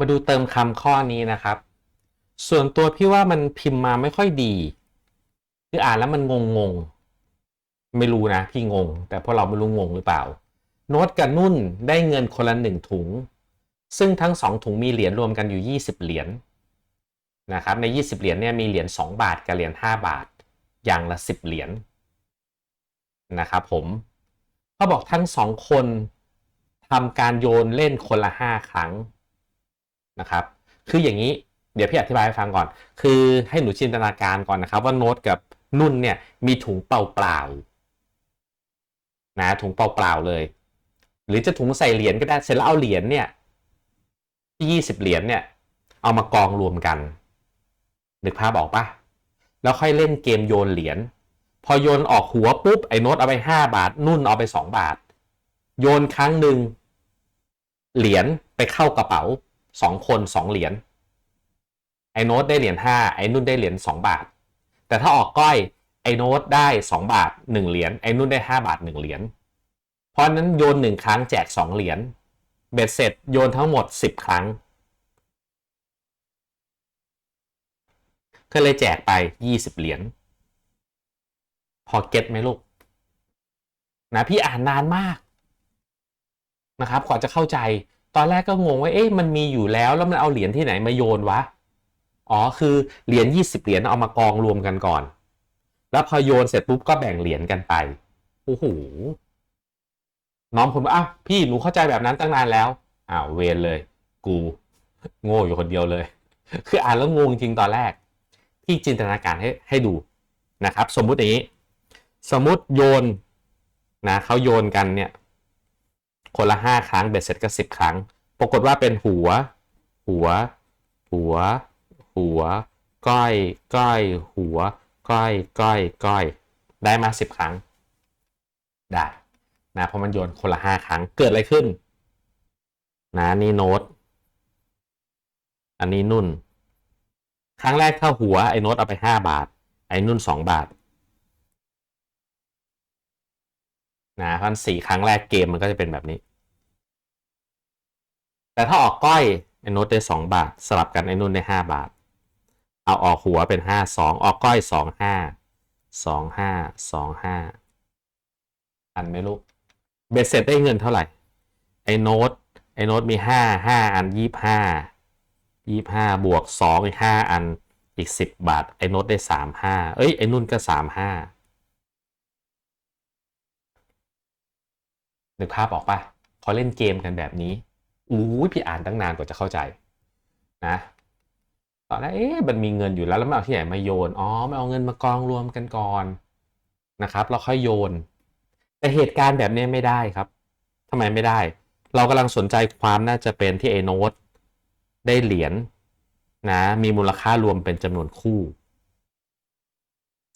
มาดูเติมคำข้อนี้นะครับ ส่วนตัวพี่ว่ามันพิมพ์มาไม่ค่อยดี คืออ่านแล้วมันงงงๆไม่รู้นะพี่งง แต่พวกเราไม่รู้งงหรือเปล่า โน้ตกับนุ่นได้เงินคนละหนึ่งถุง ซึ่งทั้งสองถุงมีเหรียญรวมกันอยู่ 20 เหรียญนะครับใน 20 เหรียญเนี่ยมีเหรียญ2บาทกับเหรียญ5บาท อย่างละ 10 เหรียญนะครับผมเขาบอกทั้งสองคนทำการโยนเล่นคนละ 5 ครั้ง นะครับ คืออย่างนี้เดี๋ยวพี่อธิบายให้ฟังก่อน คือให้หนูจินตนาการก่อนนะครับว่าโน้ตกับนุ่นเนี่ยมีถุงเปล่าๆนะถุงเปล่าๆเลย หรือจะถุงใส่เหรียญก็ได้เสร็จแล้วเอาเหรียญเนี่ยยี่สิบเหรียญเนี่ยเอามากองรวมกันนึกภาพออกปะแล้วค่อยเล่นเกมโยนเหรียญพอโยนออกหัวปุ๊บไอ้โน้ตเอาไปห้าบาท นุ่นเอาไปสองบาท โยนครั้งหนึ่งเหรียญไปเข้ากระเป๋า สองคนสองเหรียญไอโน้ตได้เหรียญห้าไอ้นุ่นได้เหรียญสองบาท แต่ถ้าออกก้อยไอโน้ตได้สองบาทหนึ่งเหรียญไอ้นุ่นได้ห้าบาทหนึ่งเหรียญเพราะนั้นโยนหนึ่งครั้งแจกสองเหรียญเบ็ดเสร็จโยนทั้งหมดสิบครั้งก็เลยแจกไปยี่สิบเหรียญพอเก็ตไหมลูกนะพี่อ่านนานมากนะครับกว่าจะเข้าใจ ตอนแรกก็งงว่าเอ๊ะมันมีอยู่แล้วแล้วมันเอาเหรียญที่ไหนมาโยนวะอ๋อคือเหรียญ20 เหรียญเอามากองรวมกันก่อน แล้วพอโยนเสร็จปุ๊บก็แบ่งเหรียญกันไปโอ้โหน้องผมว่าอ้าวพี่หนูเข้าใจแบบนั้นตั้งนานแล้วอ้าวเวรเลย กู โง่อยู่คนเดียวเลย คืออ่านแล้วงงจริงตอนแรกพี่จินตนาการให้ให้ดูนะครับ สมมุติอย่างนี้ สมมติโยนนะเขาโยนกันเนี่ย คนละห้าครั้งเบ็ดเสร็จก็สิบครั้ง ปรากฏว่าเป็นหัว หัว หัว หัว ก้อย ก้อย หัว ก้อย ก้อย ก้อย ได้มาสิบครั้ง ได้นะเพราะมันโยนคนละห้าครั้ง เกิดอะไรขึ้น นะนี่โน้ต อันนี้นุ่น ครั้งแรกเข้าหัวไอ้โน้ตเอาไปห้าบาท ไอ้นุ่นสองบาท นะพันสี่ครั้งแรกเกมมันก็จะเป็นแบบนี้ แต่ถ้าออกก้อยไอ้นุชได้สองบาท สลับกันไอ้นุ่นได้ห้าบาท เอาออกหัวเป็นห้าสองออกก้อยสองห้าสองห้าสองห้าอันไม่รู้เบสเซ็ตได้เงินเท่าไหร่ ไอ้โน้ตไอ้โน้ตมีห้าห้าอันยี่ห้ายี่ห้าบวกสอีกาอันอีกสิบบาท ไอ้โน้ตได้สามห้าเอ้ย ไอ้นุ่นก็สามห้า นึกภาพออกปะเขาเล่นเกมกันแบบนี้อู้พี่อ่านตั้งนานกว่าจะเข้าใจนะตอนแรกเอ๊ะมันมีเงินอยู่แล้วแล้วมันเอาที่ไหนมาโยนอ๋อไม่เอาเงินมากองรวมกันก่อนนะครับแล้วค่อยโยน แต่เหตุการณ์แบบนี้ไม่ได้ครับทำไมไม่ได้ เรากำลังสนใจความน่าจะเป็นที่ไอโนตได้เหรียญนะมีมูลค่ารวมเป็นจำนวนคู่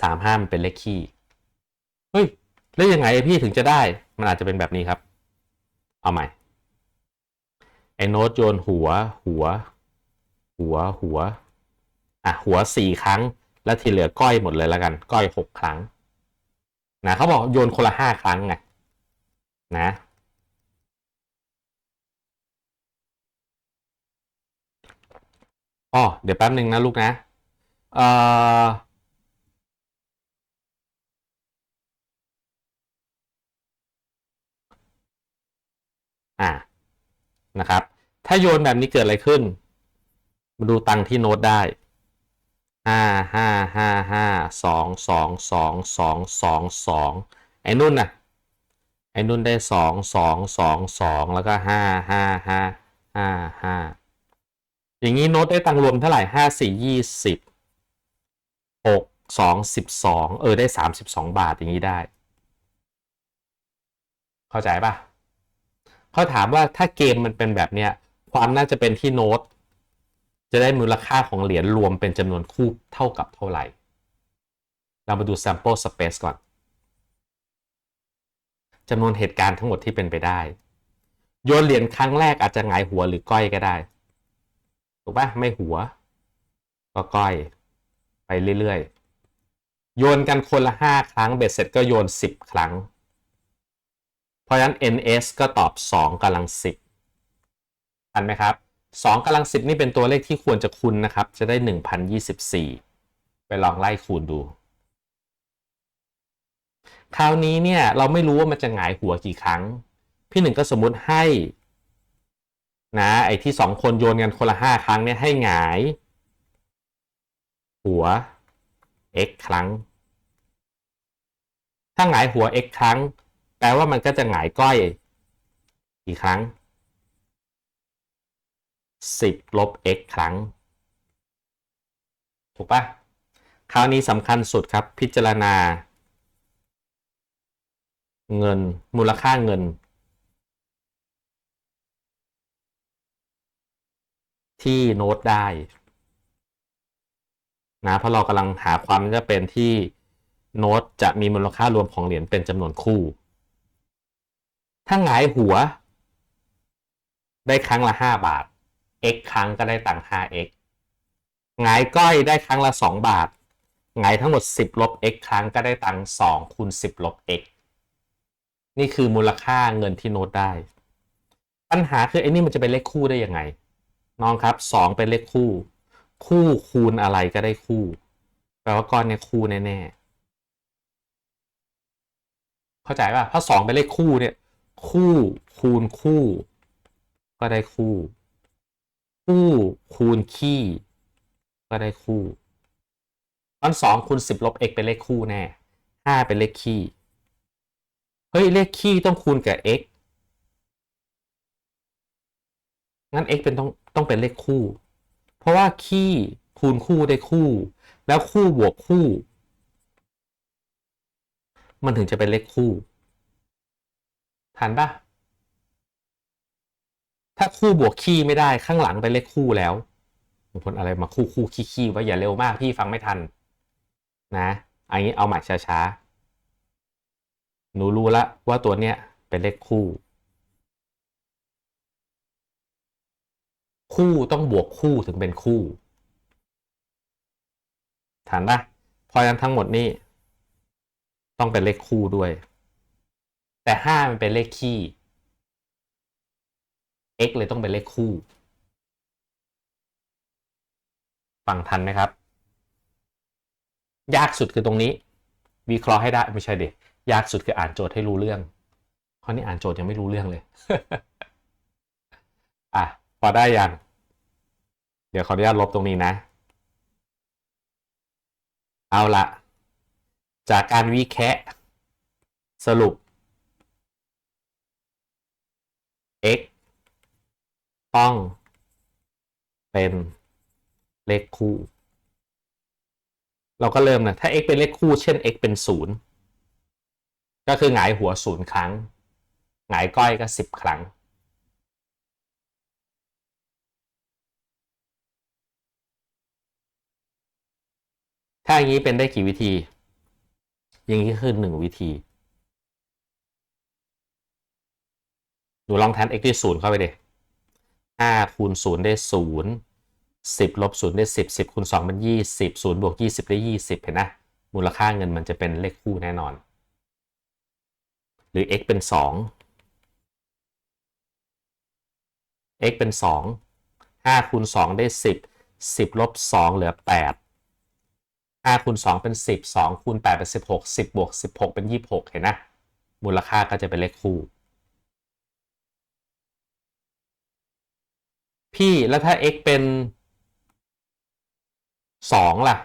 สามห้ามเป็นเลขคี่เฮ้ยแล้วยังไงพี่ถึงจะได้ มันอาจจะเป็นแบบนี้ครับ เอาใหม่ ไอ้โน้ตโยนหัว หัว หัว หัว อะ หัวสี่ครั้ง แล้วที่เหลือก้อยหมดเลยแล้วกัน ก้อยหกครั้ง นะเขาบอกโยนคนละห้าครั้งไง นะอ๋อเดี๋ยวแป๊บหนึ่งนะลูกนะ เอ่อ อ่านะครับ ถ้าโยนแบบนี้เกิดอะไรขึ้น มาดูตังที่โน้ตได้ห้าห้าห้าห้าสองสองสองสองสองสองไอ้นุ่นน่ะไอ้นุ่นได้สองสองสองสองแล้วก็ห้าห้าห้าห้าห้าอย่างนี้โน้ตได้ตังรวมเท่าไหร่ห้าสี่ยี่สิบหกสองสิบสองเออได้สามสิบสองบาทอย่างนี้ได้ เข้าใจปะ เขาถามว่าถ้าเกมมันเป็นแบบเนี้ยความน่าจะเป็นที่โน้ต จะได้มูลค่าของเหรียญรวมเป็นจำนวนคู่เท่ากับเท่าไหร่ เรามาดู sample space ก่อนจำนวนเหตุการณ์ทั้งหมดที่เป็นไปได้ โยนเหรียญครั้งแรกอาจจะหงายหัวหรือก้อยก็ได้ ถูกปะไม่หัว ก็ก้อย ไปเรื่อยๆ โยนกันคนละห้าครั้งเบ็ดเสร็จก็โยนสิบครั้ง ราะฉะนั้น ns ก็ตอบ2กำลัง10ทันไหมครับ2กำลัง10 นี่เป็นตัวเลขที่ควรจะคูณนะครับ จะได้ 1024 ไปลองไล่คูณดู คราวนี้เนี่ยเราไม่รู้ว่ามันจะหงายหัวกี่ครั้ง พี่หนึ่งก็สมมุติให้นะไอ้ที่สองคนโยนกันคนละห้าครั้งเนี่ยให้หงาย หัว x ครั้ง ถ้าหงายหัว x ครั้ง แปลว่ามันก็จะหงายก้อยกี่ครั้ง 10 ลบ x ครั้ง ถูกปะคราวนี้สำคัญสุดครับ พิจารณา เงินมูลค่าเงิน ที่โน้ตได้นะเพราะเรากำลังหาความจะเป็นที่โน้ตจะมีมูลค่ารวมของเหรียญเป็นจำนวนคู่ ถ้าหงายหัว ได้ครั้งละ5บาท x ครั้งก็ได้ตังค์ 5x หงายก้อยได้ครั้งละ2บาทหงายทั้งหมด10ลบ x ครั้งก็ได้ตังค์2คูณ10ลบ x นี่คือมูลค่าเงินที่โน้ตได้ ปัญหาคือไอ้นี่มันจะเป็นเลขคู่ได้ยังไง น้องครับ2เป็นเลขคู่ คู่คูณอะไรก็ได้คู่ แปลว่าก้อนเนี่ยคู่แน่ๆ เข้าใจป่ะ เพราะ2เป็นเลขคู่เนี่ย คู่คูณคู่ ก็ได้คู่ คู่คูณขี้ ก็ได้คู่ตอนสองคูณสิบลบ x เป็นเลขคู่แน่ห้าเป็นเลขขี้เฮ้ยเลขขี้ต้องคูณกับ x งั้น x เป็นต้องต้องเป็นเลขคู่ เพราะว่าขี้คูณคู่ได้คู่ แล้วคู่บวกคู่ มันถึงจะเป็นเลขคู่ ทันปะถ้าคู่บวกขี้ไม่ได้ข้างหลังเป็นเลขคู่แล้วบางคนอะไรมาคู่คู่ขี้ขี้ว่าอย่าเร็วมากพี่ฟังไม่ทัน นะอันนี้เอาใหม่ช้าๆหนูรู้ละว่าตัวเนี้ยเป็นเลขคู่ คู่ต้องบวกคู่ถึงเป็นคู่ฐานปะพราะฉะนั้นทั้งหมดนี่ต้องเป็นเลขคู่ด้วย แต่ห้ามันเป็นเลขคี่ x เลยต้องเป็นเลขคู่ ฟังทันไหมครับ ยากสุดคือตรงนี้ วิเคราะห์ให้ได้ไม่ใช่เด็กยากสุดคืออ่านโจทย์ให้รู้เรื่องข้อนี้อ่านโจทย์ยังไม่รู้เรื่องเลย อะ พอได้ยัง เดี๋ยวขออนุญาตลบตรงนี้นะ เอาละจากการวิแคะสรุป x ต้อง เป็นเลขคู่ เราก็เริ่มนะ ถ้า x เป็นเลขคู่ เช่น x เป็นศูนย์ก็คือหงายหัวศูนย์ครั้ง หงายก้อยก็สิบครั้ง ถ้าอย่างนี้เป็นได้กี่วิธี อย่างนี้คือหนึ่งวิธี นูลองแทน x ที่ศูนย์เข้าไปเลยห้าคูณศูนย์ได้ศูนย์สิบลบศูนย์ได้สิบสิบคูณสองเป็นยี่สิบศูนย์บวกยี่สิบได้ยี่สิบเห็นนะ มูลค่าเงินมันจะเป็นเลขคู่แน่นอน หรือ x เป็นสอง x เป็นสองห้าคูณสองได้สิบสิบลบสองเหลือแปดห้าคูณสองเป็นสิบสองคูณแปดเป็นสิบหกสิบบวกสิบหกเป็นยี่สิบหกเห็นนะ มูลค่าก็จะเป็นเลขคู่ พี่แล้วถ้า x เป็นสองล่ะ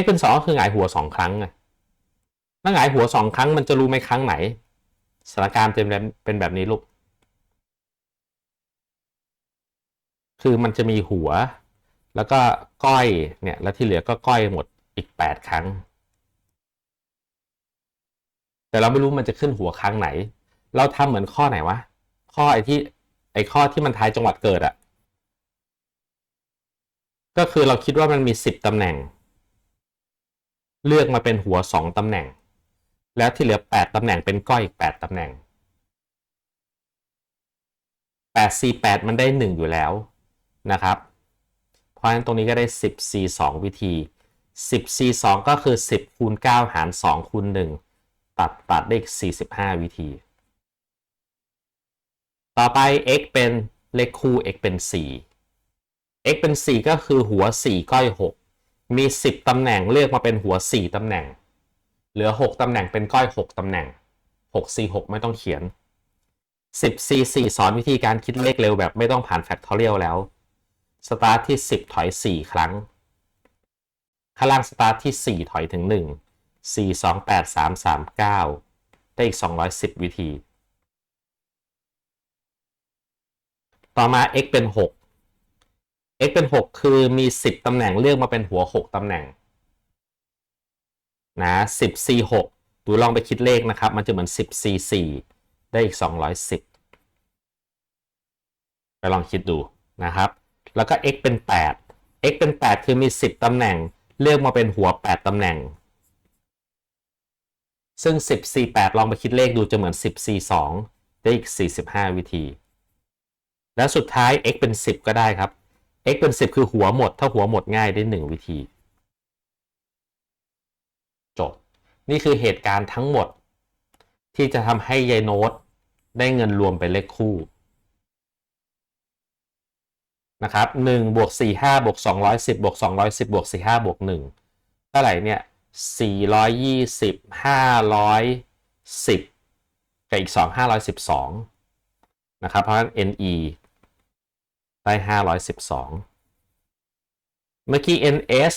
x เป็นสองก็คือหงายหัวสองครั้งไงถ้าหงายหัวสองครั้งมันจะรู้ไหมครั้งไหนสถานการณ์เป็นเป็นแบบนี้ลูก คือมันจะมีหัว แล้วก็ก้อยเนี่ย แล้วที่เหลือก็ก้อยหมดอีกแปดครั้ง แต่เราไม่รู้มันจะขึ้นหัวครั้งไหน เราทำเหมือนข้อไหนวะ ข้อไอ้ที่ ไอ้ข้อที่มันทายจังหวัดเกิดอะก็คือเราคิดว่ามันมีสิบตำแหน่ง เลือกมาเป็นหัวสองตำแหน่ง แล้วที่เหลือแปดตำแหน่งเป็นก้อยอีกแปดตำแหน่งแปดสี่แปดมันได้หนึ่งอยู่แล้วนะครับ เพราะฉะนั้นตรงนี้ก็ได้สิบสี่สองวิธีสิบสี่สองก็คือสิบคูณเก้าหารสองคูณหนึ่งตัดตัดได้อีกสี่สิบห้าวิธี ต่อไป x เป็นเลขคู่ x เป็น 4 x เป็น 4 ก็คือหัว 4 ก้อย 6 มี 10 ตำแหน่งเลือกมาเป็นหัว 4 ตำแหน่ง เหลือ 6 ตำแหน่งเป็นก้อย 6 ตำแหน่ง 6 4 6 ไม่ต้องเขียน 10 c 4สอนวิธีการคิดเลขเร็วแบบไม่ต้องผ่าน factorial แล้ว สตาร์ทที่ 10 ถอย 4 ครั้ง ข้างล่างสตาร์ทที่ 4 ถอยถึง 1 4 2 8 3 3 9 ได้อีก 210 วิธี ต่อมา x เป็น 6 x เป็น 6 คือมี 10 ตำแหน่งเลือกมาเป็นหัว 6 ตำแหน่งนะ10 c 6ดูลองไปคิดเลขนะครับ มันจะเหมือน 10 c 4ได้อีก 210 ไปลองคิดดูนะครับ แล้วก็ x เป็น 8 x เป็น 8 คือมี 10 ตำแหน่ง เลือกมาเป็นหัว 8 ตำแหน่ง ซึ่ง 10 c 8ลองไปคิดเลขดูจะเหมือน 10 c 2ได้อีก 45 วิธี แล้วสุดท้าย x เป็น 10 ก็ได้ครับ x เป็น 10 คือหัวหมด ถ้าหัวหมดง่ายได้ 1 วิธี จบ นี่คือเหตุการณ์ทั้งหมด ที่จะทำให้ยายโน้ตได้เงินรวมเป็นเลขคู่นะครับ1บวก4 5บวก210บวก210บวก4 5บวก1เท่าไหร่เนี่ย420 510 กับอีก 2 512 นะครับ เพราะฉะนั้น NE ได้ 512 เมื่อกี้ NS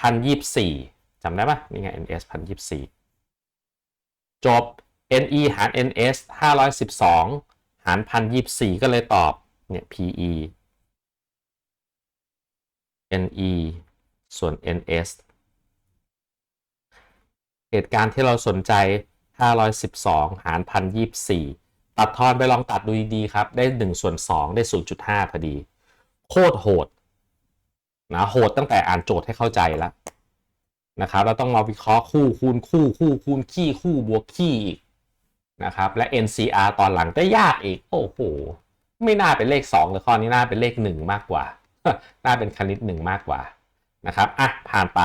1024จำได้ปะนี่ไง NS 1024 จบ NE หาร NS 512 หาร 1024 ก็เลยตอบ เนี่ย PE NE ส่วน NS เหตุการณ์ที่เราสนใจ 512 หาร 1024 ตัดทอนไปลองตัดดูดีๆครับ ได้1ส่วน2ได้ 0.5 พอดี โคตรโหดนะโหดตั้งแต่อ่านโจทย์ให้เข้าใจแล้วนะครับเราต้องมาวิเคราะห์คู่คูณคู่คู่คูณขี้คู่บวกขี้อีกนะครับและ NCR ตอนหลังก็ยากอีก โอ้โห ไม่น่าเป็นเลข2เลยข้อนี้น่าเป็นเลข 1 มากกว่า น่าเป็นคณิต 1 มากกว่านะครับอะผ่านไป